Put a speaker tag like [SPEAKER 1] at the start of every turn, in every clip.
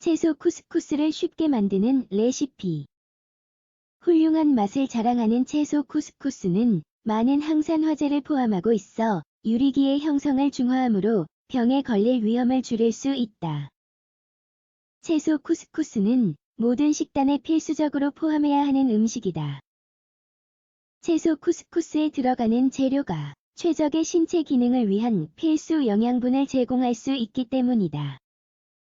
[SPEAKER 1] 채소 쿠스쿠스를 쉽게 만드는 레시피. 훌륭한 맛을 자랑하는 채소 쿠스쿠스는 많은 항산화제를 포함하고 있어 유리기의 형성을 중화하므로 병에 걸릴 위험을 줄일 수 있다. 채소 쿠스쿠스는 모든 식단에 필수적으로 포함해야 하는 음식이다. 채소 쿠스쿠스에 들어가는 재료가 최적의 신체 기능을 위한 필수 영양분을 제공할 수 있기 때문이다.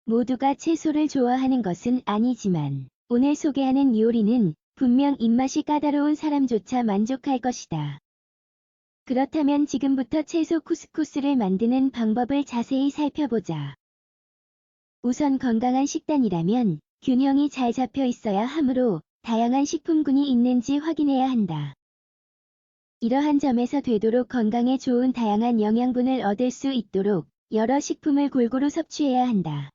[SPEAKER 1] 모두가 채소를 좋아하는 것은 아니지만 오늘 소개하는 요리는 분명 입맛이 까다로운 사람조차 만족할 것이다. 그렇다면 지금부터 채소 쿠스쿠스를 만드는 방법을 자세히 살펴보자. 우선 건강한 식단이라면 균형이 잘 잡혀 있어야 하므로 다양한 식품군이 있는지 확인해야 한다. 이러한 점에서 되도록 건강에 좋은 다양한 영양분을 얻을 수 있도록 여러 식품을 골고루 섭취해야 한다.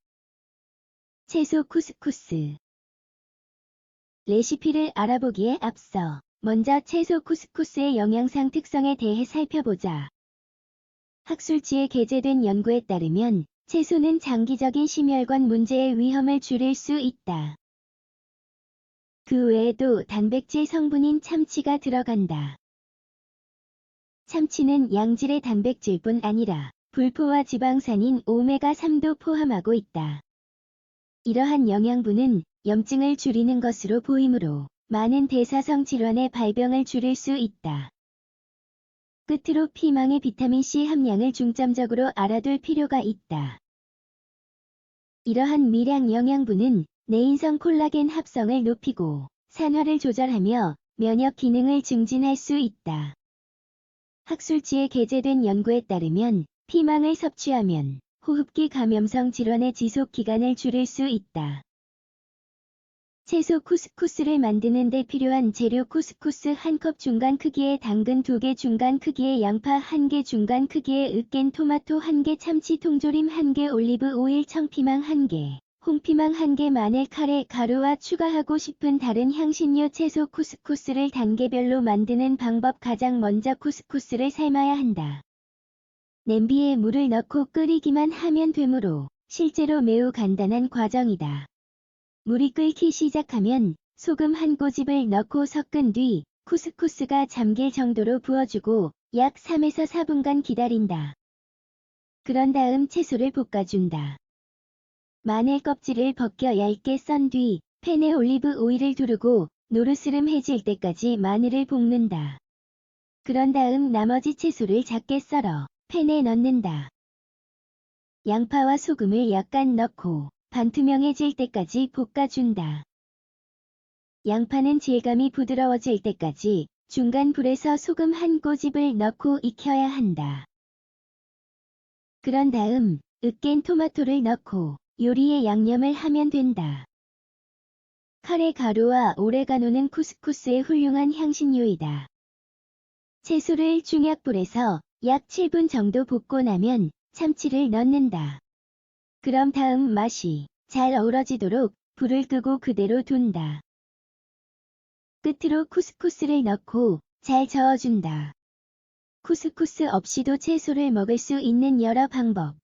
[SPEAKER 1] 채소 쿠스쿠스 레시피를 알아보기에 앞서 먼저 채소 쿠스쿠스의 영양상 특성에 대해 살펴보자. 학술지에 게재된 연구에 따르면 채소는 장기적인 심혈관 문제의 위험을 줄일 수 있다. 그 외에도 단백질 성분인 참치가 들어간다. 참치는 양질의 단백질뿐 아니라 불포화 지방산인 오메가3도 포함하고 있다. 이러한 영양분은 염증을 줄이는 것으로 보이므로 많은 대사성 질환의 발병을 줄일 수 있다. 끝으로 피망의 비타민C 함량을 중점적으로 알아둘 필요가 있다. 이러한 미량 영양분은 내인성 콜라겐 합성을 높이고 산화를 조절하며 면역 기능을 증진할 수 있다. 학술지에 게재된 연구에 따르면 피망을 섭취하면 호흡기 감염성 질환의 지속 기간을 줄일 수 있다. 채소 쿠스쿠스를 만드는 데 필요한 재료 쿠스쿠스 1컵 중간 크기의 당근 2개 중간 크기의 양파 1개 중간 크기의 으깬 토마토 1개 참치 통조림 1개 올리브 오일 청피망 1개 홍피망 1개 마늘 카레 가루와 추가하고 싶은 다른 향신료 채소 쿠스쿠스를 단계별로 만드는 방법 가장 먼저 쿠스쿠스를 삶아야 한다. 냄비에 물을 넣고 끓이기만 하면 되므로 실제로 매우 간단한 과정이다. 물이 끓기 시작하면 소금 한 꼬집을 넣고 섞은 뒤 쿠스쿠스가 잠길 정도로 부어주고 약 3에서 4분간 기다린다. 그런 다음 채소를 볶아준다. 마늘 껍질을 벗겨 얇게 썬 뒤 팬에 올리브 오일을 두르고 노르스름해질 때까지 마늘을 볶는다. 그런 다음 나머지 채소를 작게 썰어 팬에 넣는다. 양파와 소금을 약간 넣고 반투명해질 때까지 볶아준다. 양파는 질감이 부드러워질 때까지 중간 불에서 소금 한 꼬집을 넣고 익혀야 한다. 그런 다음 으깬 토마토를 넣고 요리에 양념을 하면 된다. 카레 가루와 오레가노는 쿠스쿠스의 훌륭한 향신료이다. 채소를 중약불에서 약 7분 정도 볶고 나면 참치를 넣는다. 그럼 다음 맛이 잘 어우러지도록 불을 끄고 그대로 둔다. 끝으로 쿠스쿠스를 넣고 잘 저어준다. 쿠스쿠스 없이도 채소를 먹을 수 있는 여러 방법.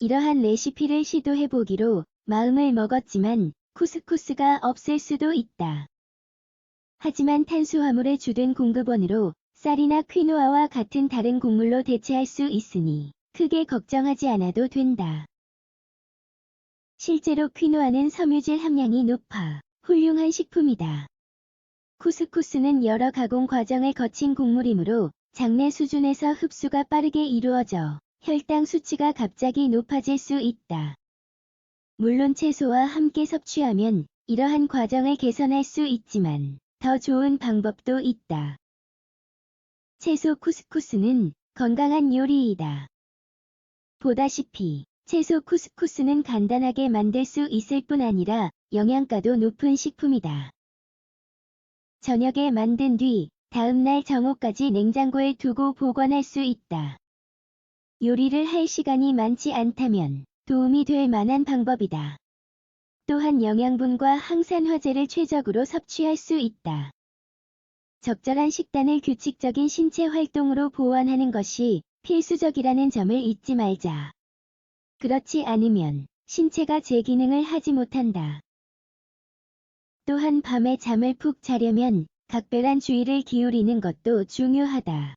[SPEAKER 1] 이러한 레시피를 시도해보기로 마음을 먹었지만 쿠스쿠스가 없을 수도 있다. 하지만 탄수화물의 주된 공급원으로 쌀이나 퀴노아와 같은 다른 곡물로 대체할 수 있으니 크게 걱정하지 않아도 된다. 실제로 퀴노아는 섬유질 함량이 높아 훌륭한 식품이다. 쿠스쿠스는 여러 가공 과정을 거친 곡물이므로 장내 수준에서 흡수가 빠르게 이루어져 혈당 수치가 갑자기 높아질 수 있다. 물론 채소와 함께 섭취하면 이러한 과정을 개선할 수 있지만 더 좋은 방법도 있다. 채소 쿠스쿠스는 건강한 요리이다. 보다시피 채소 쿠스쿠스는 간단하게 만들 수 있을 뿐 아니라 영양가도 높은 식품이다. 저녁에 만든 뒤 다음날 정오까지 냉장고에 두고 보관할 수 있다. 요리를 할 시간이 많지 않다면 도움이 될 만한 방법이다. 또한 영양분과 항산화제를 최적으로 섭취할 수 있다. 적절한 식단을 규칙적인 신체 활동으로 보완하는 것이 필수적이라는 점을 잊지 말자. 그렇지 않으면 신체가 제 기능을 하지 못한다. 또한 밤에 잠을 푹 자려면 각별한 주의를 기울이는 것도 중요하다.